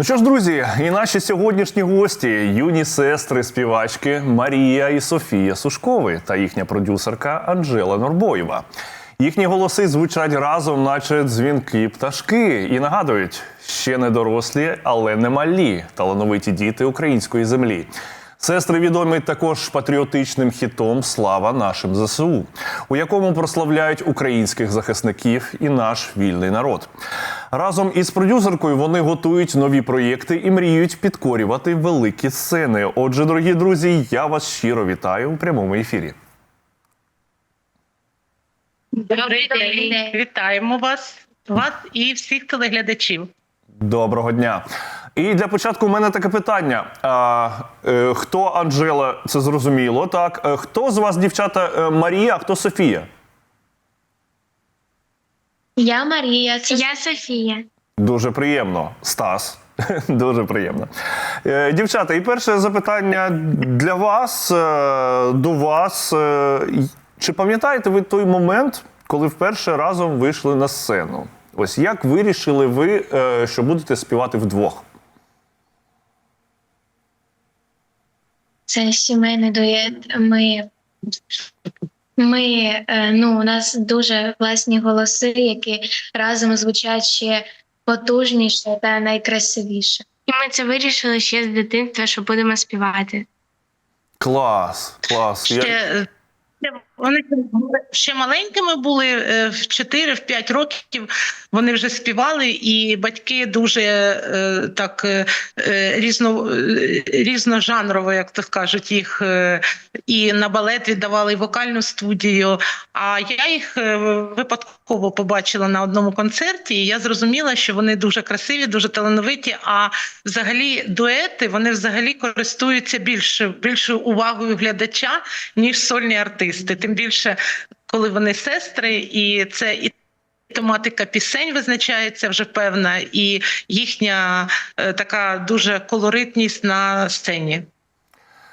Ну що ж, друзі, і наші сьогоднішні гості юні сестри співачки Марія і Софія Сушкови та їхня продюсерка Анжела Норбоєва. Їхні голоси звучать разом, наче дзвінки пташки, і нагадують, ще не дорослі, але не малі талановиті діти української землі. Сестри відомі також патріотичним хітом Слава нашим ЗСУ, у якому прославляють українських захисників і наш вільний народ. Разом із продюсеркою вони готують нові проєкти і мріють підкорювати великі сцени. Отже, дорогі друзі, я вас щиро вітаю у прямому ефірі. Добрий день. Вітаємо вас, вас і всіх телеглядачів. Доброго дня. І для початку у мене таке питання: а, е, хто Анжела? Це зрозуміло. Так, Е, хто з вас, дівчата, е, Марія, а хто Софія? Я Марія, це Я Софія. Дуже приємно. Стас. Дуже приємно. Е, Дівчата, і перше запитання для вас, е, до вас. Е, Чи пам'ятаєте ви той момент, коли вперше разом вийшли на сцену? Ось як вирішили ви, е, що будете співати вдвох? це сімейний дует. Ми, ми е, ну, у нас дуже класні голоси, які разом звучать ще потужніше та найкрасивіше. І ми це вирішили ще з дитинства, що будемо співати. Клас, клас. Ще, Я- е, вони ще маленькими були е, в 4-5 років. Вони вже співали, і батьки дуже е, так е, різно, різножанрово, як то кажуть, їх і на балет віддавали і вокальну студію. А я їх випадково побачила на одному концерті, і я зрозуміла, що вони дуже красиві, дуже талановиті. А взагалі дуети вони взагалі користуються більше більшою увагою глядача, ніж сольні артисти. Тим більше, коли вони сестри, і це і. Тематика пісень визначається вже певна, і їхня е, така дуже колоритність на сцені.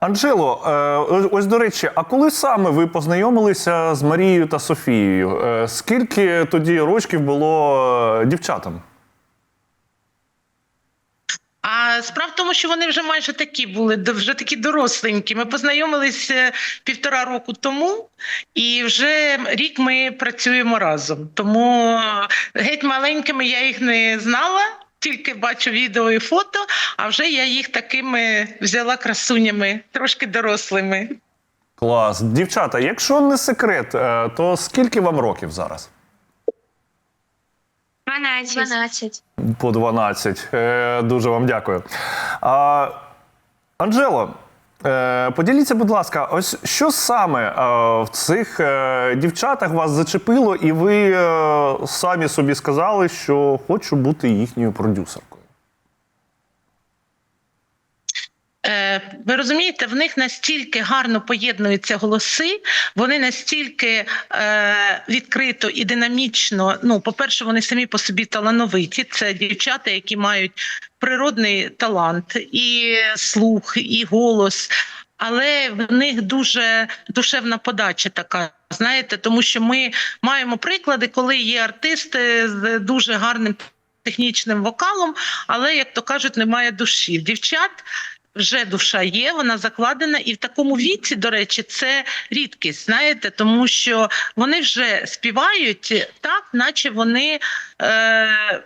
Анжело, е, ось- до речі, а коли саме ви познайомилися з Марією та Софією? Е, Скільки тоді рочків було е, дівчатам? А справа в тому, що вони вже майже такі були, вже такі доросленькі. Ми познайомилися півтора року тому, і вже рік ми працюємо разом. Тому геть маленькими я їх не знала. Тільки бачу відео і фото, а вже я їх такими взяла красунями, трошки дорослими. Клас. Дівчата, якщо не секрет, е, то скільки вам років зараз? 12. 12. По 12. Е, Дуже вам дякую. А, Анжело, е, поділіться, будь ласка, ось що саме е, в цих е, дівчатах вас зачепило, і ви е, самі собі сказали, що хочу бути їхньою продюсеркою. Е, Ви розумієте, в них настільки гарно поєднуються голоси, вони настільки е, відкрито і динамічно. Ну, по-перше, вони самі по собі талановиті. Це дівчата, які мають природний талант, і слух, і голос. Але в них дуже душевна подача така. Знаєте, тому що ми маємо приклади, коли є артисти з дуже гарним технічним вокалом, але як то кажуть, немає душі. Дівчат вже душа є, вона закладена, і в такому віці, до речі, це рідкість, знаєте, тому що вони вже співають так, наче вони е,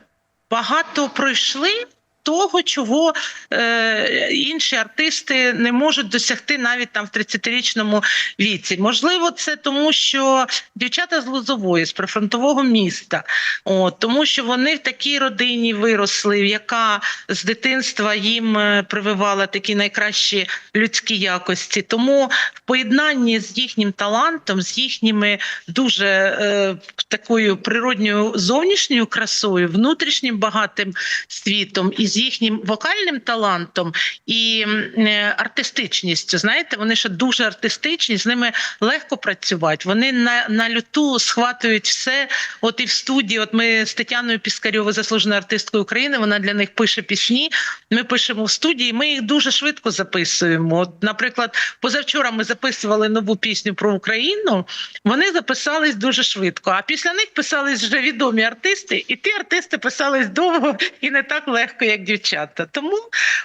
багато пройшли. Того, чого е, інші артисти не можуть досягти навіть там в 30-річному віці. Можливо, це тому, що дівчата з Лозової, з прифронтового міста, от, тому що вони в такій родині виросли, яка з дитинства їм е, прививала такі найкращі людські якості. Тому в поєднанні з їхнім талантом, з їхніми дуже е, такою природньою зовнішньою красою, внутрішнім багатим світом і з їхнім вокальним талантом і е, артистичністю. Знаєте, вони ще дуже артистичні, з ними легко працювати. Вони на, на люту схватують все. От і в студії, от ми з Тетяною Піскарьовою, заслуженою артисткою України, вона для них пише пісні. Ми пишемо в студії, ми їх дуже швидко записуємо. От, наприклад, позавчора ми записували нову пісню про Україну. Вони записались дуже швидко. А після них писались вже відомі артисти, і ті артисти писались довго і не так легко, як дівчата. Тому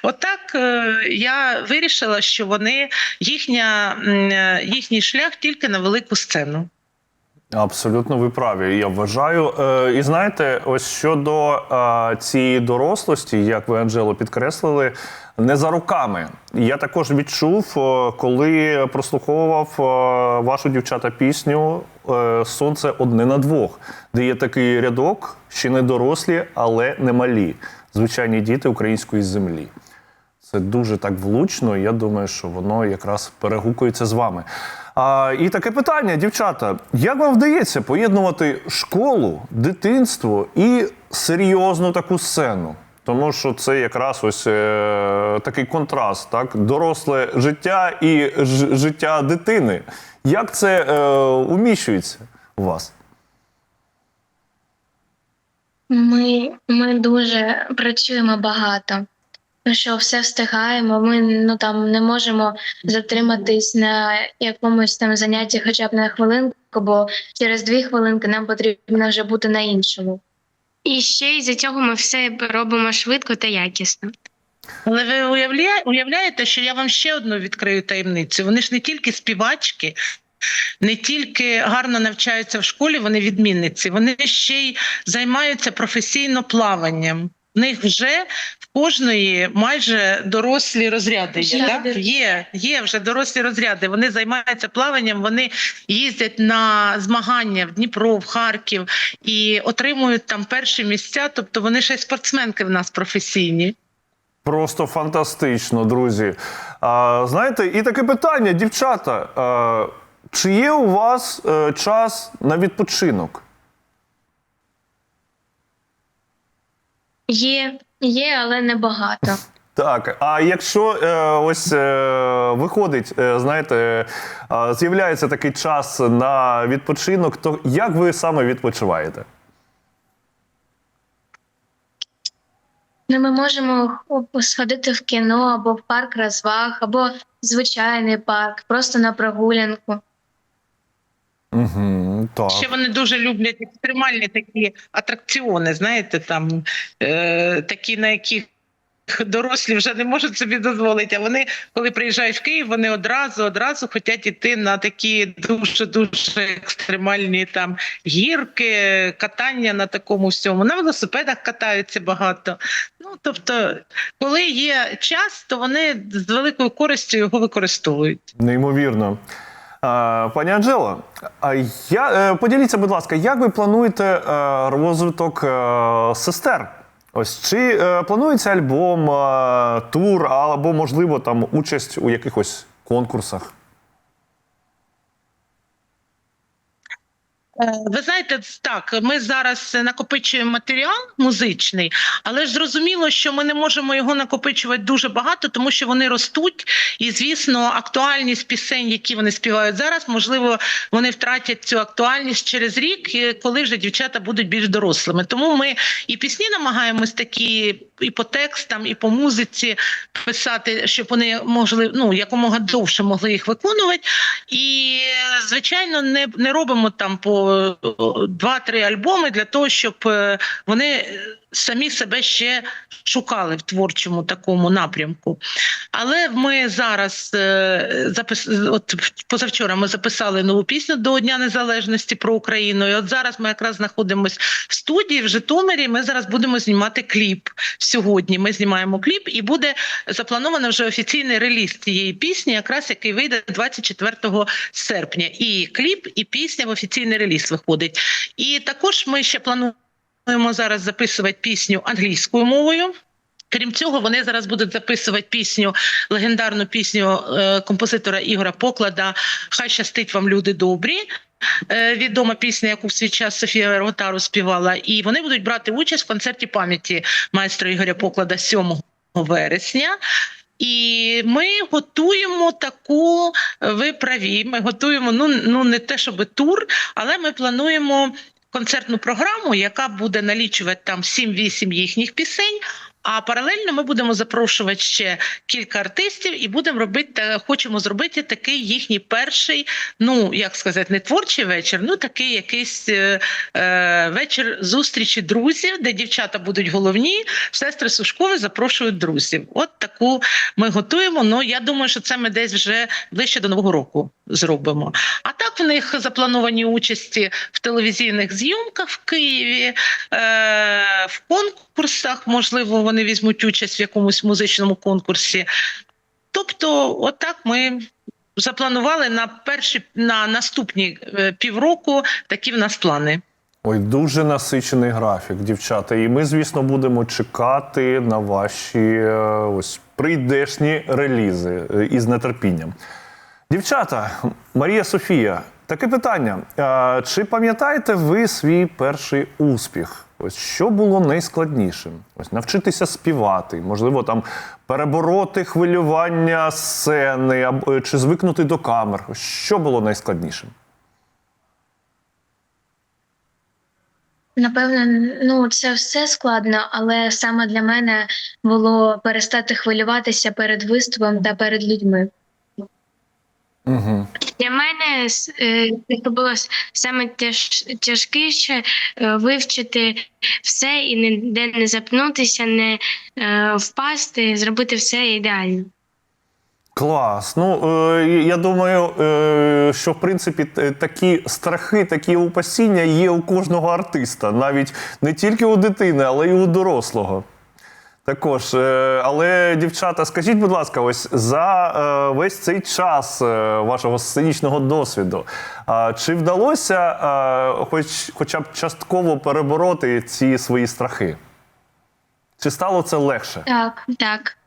отак е, я вирішила, що вони їхня, е, їхній шлях тільки на велику сцену. Абсолютно ви праві. Я вважаю. Е, і знаєте, ось щодо е, цієї дорослості, як ви Анжело підкреслили, не за руками. Я також відчув, е, коли прослуховував вашу дівчата пісню Сонце одне на двох, де є такий рядок, ще не дорослі, але не малі. Звичайні діти української землі. Це дуже так влучно, і я думаю, що воно якраз перегукується з вами. А, і таке питання, дівчата: як вам вдається поєднувати школу, дитинство і серйозну таку сцену? Тому що це якраз ось е, такий контраст, так? Доросле життя і життя дитини. Як це е, уміщується у вас? Ми, ми дуже працюємо багато. Що все встигаємо. Ми ну там не можемо затриматись на якомусь там занятті, хоча б на хвилинку, бо через дві хвилинки нам потрібно вже бути на іншому. І ще й за цього ми все робимо швидко та якісно. Але ви уявляє, уявляєте, що я вам ще одну відкрию таємницю. Вони ж не тільки співачки, не тільки гарно навчаються в школі, вони відмінниці, вони ще й займаються професійно плаванням. В них вже в кожної майже дорослі розряди є. Так? Є, є вже дорослі розряди. Вони займаються плаванням, вони їздять на змагання в Дніпро, в Харків і отримують там перші місця. Тобто вони ще й спортсменки в нас професійні. Просто фантастично, друзі. А, знаєте, і таке питання, дівчата. А, чи є у вас е, час на відпочинок? Є, є, але не багато. Так, а якщо е, ось е, виходить, е, знаєте, е, з'являється такий час на відпочинок, то як ви саме відпочиваєте? Ну, ми можемо сходити в кіно або в парк розваг, або звичайний парк, просто на прогулянку. Угу, так. Ще вони дуже люблять екстремальні такі атракціони, знаєте, там е, такі, на яких дорослі вже не можуть собі дозволити. А вони, коли приїжджають в Київ, вони одразу одразу хочуть іти на такі дуже дуже екстремальні там гірки, катання на такому всьому. На велосипедах катаються багато. Ну тобто, коли є час, то вони з великою користю його використовують. Неймовірно. Пані Анжело, я, е, поділіться, будь ласка, як ви плануєте е, розвиток е, сестер? Ось чи планується альбом, тур, або, можливо, там участь у якихось конкурсах? Ви знаєте, так, ми зараз накопичуємо матеріал музичний, але ж зрозуміло, що ми не можемо його накопичувати дуже багато, тому що вони ростуть. І, звісно, актуальність пісень, які вони співають зараз, можливо, вони втратять цю актуальність через рік, е, коли вже дівчата будуть більш дорослими. Тому ми і пісні намагаємось такі і по текстам, і по музиці писати, щоб вони могли ну якомога довше могли їх виконувати. І звичайно, не, не робимо там по два-три альбоми для того, щоб е, вони самі себе ще шукали в творчому такому напрямку. Але ми зараз е, запис... от позавчора ми записали нову пісню до Дня Незалежності про Україну. І от зараз ми якраз знаходимося в студії в Житомирі. Ми зараз будемо знімати кліп. Сьогодні ми знімаємо кліп, і буде заплановано вже офіційний реліз цієї пісні, якраз який вийде 24 серпня. І кліп, і пісня в офіційний реліз виходить. І також ми ще плануємо зараз записувати пісню англійською мовою. Крім цього, вони зараз будуть записувати пісню, легендарну пісню е, композитора Ігора Поклада Хай щастить вам люди добрі. Е, відома пісня, яку в свій час Софія Ротару співала, і вони будуть брати участь в концерті пам'яті майстра Ігоря Поклада 7 вересня. І ми готуємо таку, ви праві, ми готуємо ну, ну не те, щоб тур, але ми плануємо концертну програму, яка буде налічувати там 7-8 їхніх пісень. А паралельно ми будемо запрошувати ще кілька артистів і будемо робити, хочемо зробити такий їхній перший, ну як сказати, не творчий вечір, ну такий якийсь е, е, вечір зустрічі друзів, де дівчата будуть головні, сестри Сушкові запрошують друзів. От таку ми готуємо. Ну я думаю, що це ми десь вже ближче до нового року зробимо. А так в них заплановані участі в телевізійних зйомках в Києві, е, в конкурсах. Можливо, вони візьмуть участь в якомусь музичному конкурсі. Тобто, отак ми запланували на перші на наступні е, півроку такі в нас плани. Ой, дуже насичений графік, дівчата. І ми, звісно, будемо чекати на ваші е, ось прийдешні релізи е, із нетерпінням. Дівчата, Марія Софія, таке питання. Чи пам'ятаєте ви свій перший успіх? Ось що було найскладнішим? Ось навчитися співати, можливо, там перебороти хвилювання сцени або чи звикнути до камер. Що було найскладнішим? Напевно, ну це все складно, але саме для мене було перестати хвилюватися перед виступом та перед людьми. Угу. Для мене е, це було саме тяж, тяжкіше е, вивчити все і ніде не запнутися, не е, впасти, зробити все ідеально. Клас. Ну я думаю, що в принципі такі страхи, такі опасіння є у кожного артиста, навіть не тільки у дитини, але й у дорослого. Також, е, але дівчата, скажіть, будь ласка, ось за е, весь цей час е, вашого сценічного досвіду, чи вдалося хоч, хоча б частково перебороти ці свої страхи? Чи стало це легше? Так, Так.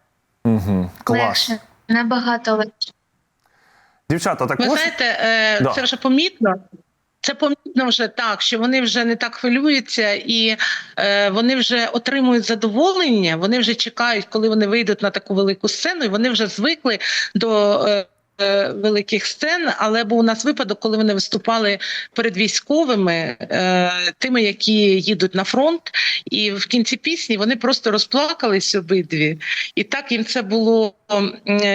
Угу. Клас. легше, набагато легше. Дівчата, також. Ви знаєте, е, Да. це вже помітно. Це помітно вже так, що вони вже не так хвилюються, і е, вони вже отримують задоволення. Вони вже чекають, коли вони вийдуть на таку велику сцену, і вони вже звикли до. Е, е, Великих сцен, але був у нас випадок, коли вони виступали перед військовими, е, тими, які їдуть на фронт, і в кінці пісні вони просто розплакались обидві. І так їм це було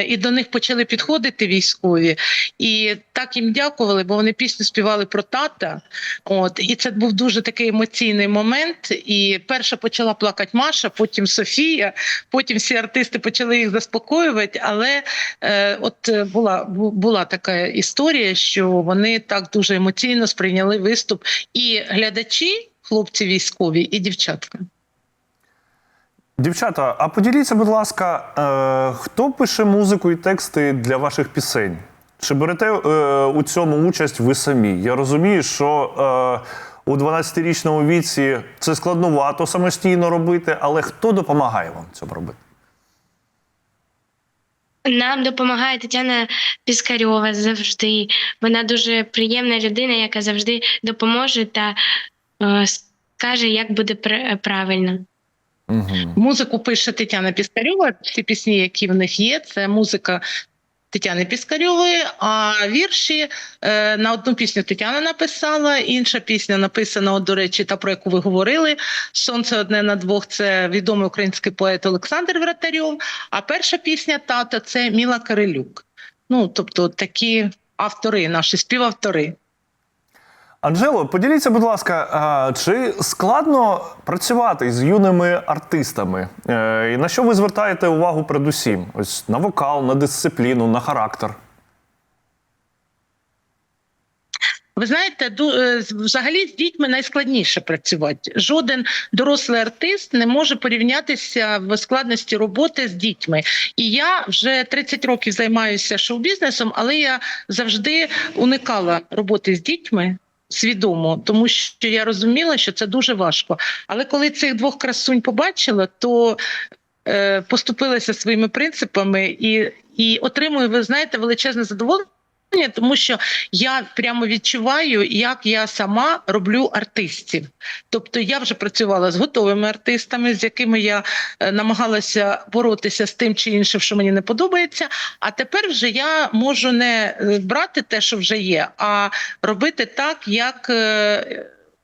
і до них почали підходити військові, і так їм дякували, бо вони пісню співали про тата. От і це був дуже такий емоційний момент. І перша почала плакати Маша, потім Софія, потім всі артисти почали їх заспокоювати. Але е, от е, була була така історія, що вони так дуже емоційно сприйняли виступ, і глядачі, хлопці військові, і дівчатка. Дівчата, а поділіться, будь ласка, е, хто пише музику і тексти для ваших пісень? Чи берете е, у цьому участь ви самі? Я розумію, що е, у 12-річному віці це складновато самостійно робити, але хто допомагає вам цьому робити? Нам допомагає Тетяна Піскарьова завжди. Вона дуже приємна людина, яка завжди допоможе та е, скаже, як буде правильно. Угу. Музику пише Тетяна Піскарьова. Всі пісні, які в них є, це музика Тетяни Піскарьової. А вірші е, на одну пісню Тетяна написала, інша пісня написана, от, до речі, та про яку ви говорили. Сонце одне на двох це відомий український поет Олександр Вратарьов. А перша пісня тата це Міла Кирилюк. Ну, тобто такі автори, наші співавтори. Анжело, поділіться, будь ласка, чи складно працювати з юними артистами? Е, І на що ви звертаєте увагу передусім? Ось на вокал, на дисципліну, на характер? Ви знаєте, е, взагалі з дітьми найскладніше працювати. Жоден дорослий артист не може порівнятися в складності роботи з дітьми. І я вже 30 років займаюся шоу-бізнесом, але я завжди уникала роботи з дітьми. Свідомо, тому що я розуміла, що це дуже важко. Але коли цих двох красунь побачила, то е, поступилася своїми принципами і, і отримую, ви знаєте, величезне задоволення. Тому що я прямо відчуваю, як я сама роблю артистів. Тобто я вже працювала з готовими артистами, з якими я е, намагалася боротися з тим чи іншим, що мені не подобається. А тепер вже я можу не е, брати те, що вже є, а робити так, як.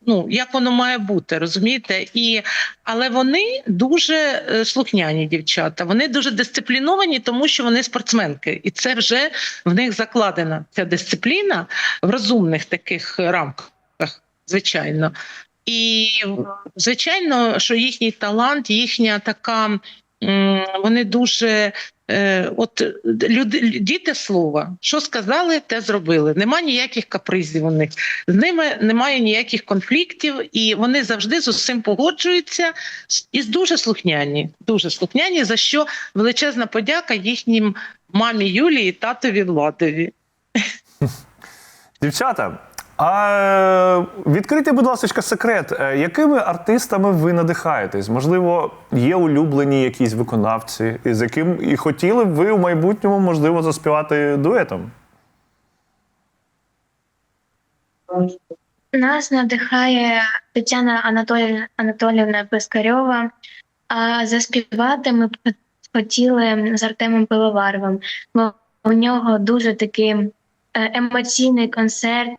Ну, як воно має бути, розумієте? І, але вони дуже е, слухняні дівчата. Вони дуже дисципліновані, тому що вони спортсменки, і це вже в них закладена ця дисципліна в розумних таких рамках, звичайно. І звичайно, що їхній талант, їхня така, вони дуже. Е, От люди, діти слова, що сказали, те зробили. Нема ніяких капризів у них. З ними немає ніяких конфліктів, і вони завжди з усім погоджуються і дуже слухняні. Дуже слухняні, за що величезна подяка їхнім мамі Юлії татові Владові. Дівчата, а е, відкрийте, будь ласка, секрет, е, якими артистами ви надихаєтесь? Можливо, є улюблені якісь виконавці, з яким і хотіли б ви в майбутньому, можливо, заспівати дуетом? Нас надихає Тетяна Анатоліївна, Анатоліївна Пискарьова. А заспівати ми б хотіли з Артемом Пивоваровим, бо у нього дуже такий е, емоційний концерт,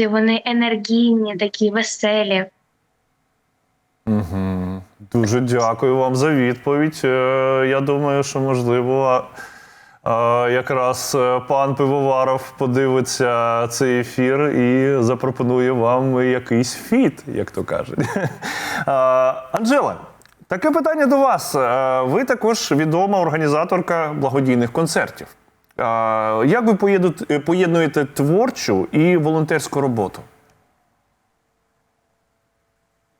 і вони енергійні, такі веселі. Угу. Дуже дякую вам за відповідь. Е, Я думаю, що можливо. Якраз е, пан Пивоваров подивиться цей ефір і запропонує вам якийсь фіт, як то кажуть. Анжела, таке питання до вас. Е, Ви також відома організаторка благодійних концертів. Як ви поєднуєте творчу і волонтерську роботу?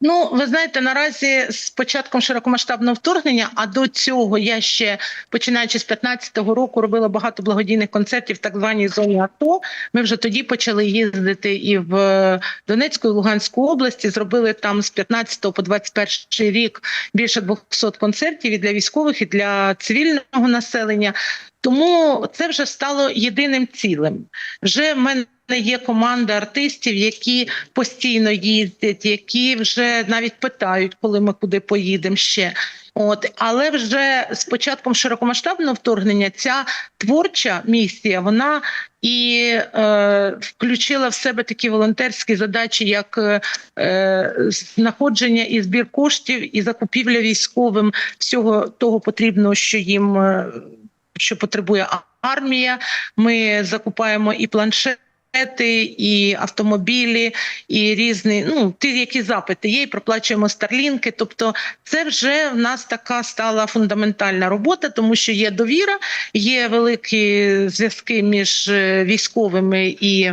Ну, ви знаєте, наразі з початком широкомасштабного вторгнення, а до цього я ще починаючи з 15-го року робила багато благодійних концертів в так званій зоні АТО. Ми вже тоді почали їздити і в Донецьку і Луганську області. Зробили там з 15 по 21 рік більше 200 концертів і для військових, і для цивільного населення. Тому це вже стало єдиним цілим. Вже мене є команда артистів, які постійно їздять, які вже навіть питають, коли ми куди поїдемо ще. От, але вже з початком широкомасштабного вторгнення ця творча місія вона і е, включила в себе такі волонтерські задачі, як е, знаходження і збір коштів, і закупівля військовим всього того потрібного, що їм е, що потребує армія. Ми закупаємо і планшети. І автомобілі, і різні, ну ті, які запити є, і проплачуємо старлінки. Тобто, це вже в нас така стала фундаментальна робота, тому що є довіра, є великі зв'язки між е, військовими і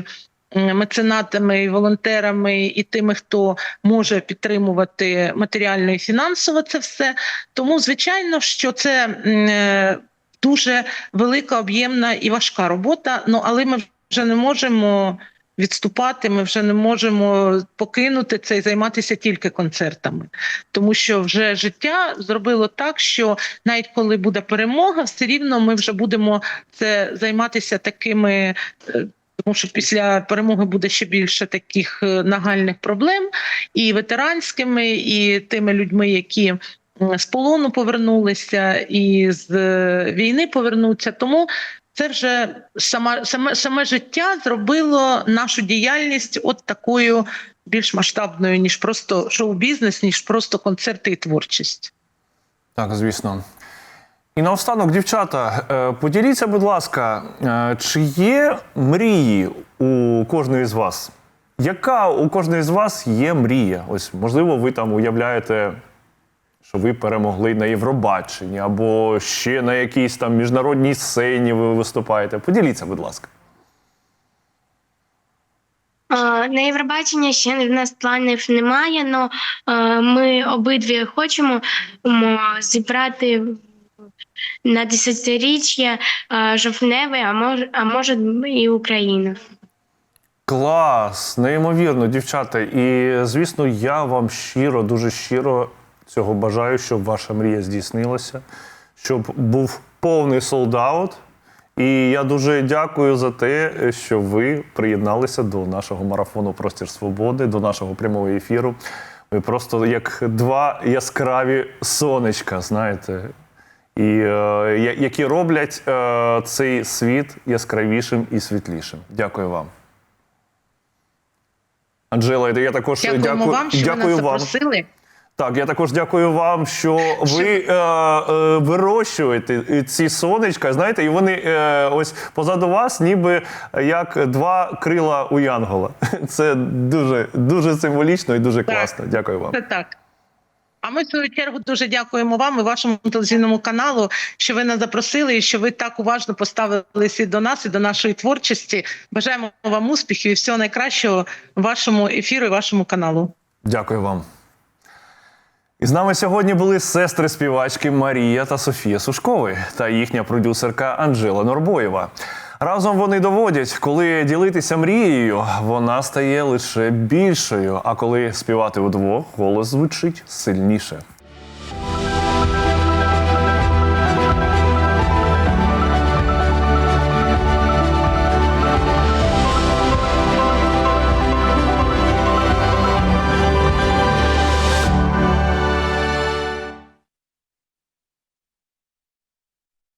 меценатами, волонтерами, і тими, хто може підтримувати матеріально і фінансово це все. Тому, звичайно, що це е, дуже велика, об'ємна і важка робота. Ну але ми вже не можемо відступати. Ми вже не можемо покинути це і займатися тільки концертами, тому що вже життя зробило так, що навіть коли буде перемога, все рівно ми вже будемо це займатися такими. е, Тому що після перемоги буде ще більше таких е, нагальних проблем, і ветеранськими, і тими людьми, які з полону повернулися, і з е, війни повернуться. Тому це вже сама саме, саме життя зробило нашу діяльність от такою більш масштабною, ніж просто шоу-бізнес, ніж просто концерти і творчість. Так, звісно. І наостанок, дівчата, е, поділіться, будь ласка, е, чи є мрії у кожної з вас? Яка у кожної з вас є мрія? Ось, можливо, ви там уявляєте, що ви перемогли на Євробаченні, або ще на якійсь там міжнародній сцені ви виступаєте. Поділіться, будь ласка. Е, На Євробачення ще в нас планів немає, але ми обидві хочемо зібрати на десятиріччя е, жовтневе, а може, а може і Україну. Клас, неймовірно, дівчата. І звісно, я вам щиро, дуже щиро цього бажаю, щоб ваша мрія здійснилася, щоб був повний солдаут. І я дуже дякую за те, що ви приєдналися до нашого марафону Простір Свободи, до нашого прямого ефіру. Ви просто як два яскраві сонечка, знаєте, і е, які роблять е, цей світ яскравішим і світлішим. Дякую вам. Анжела, я також дякую, вам, що ви дякую нас вам. запросили. Так, я також дякую вам, що ви е, е, вирощуєте ці сонечка. Знаєте, і вони е, ось позаду вас, ніби як два крила у Янгола. Це дуже дуже символічно і дуже Так. класно. Дякую вам. Це так. А ми в свою чергу дуже дякуємо вам і вашому телевізійному каналу, що ви нас запросили і що ви так уважно поставилися і до нас, і до нашої творчості. Бажаємо вам успіхів і всього найкращого вашому ефіру і вашому каналу. Дякую вам. І з нами сьогодні були сестри співачки Марія та Софія Сушкови та їхня продюсерка Анжела Норбоєва. Разом вони доводять, коли ділитися мрією, вона стає лише більшою. А коли співати удвох, голос звучить сильніше.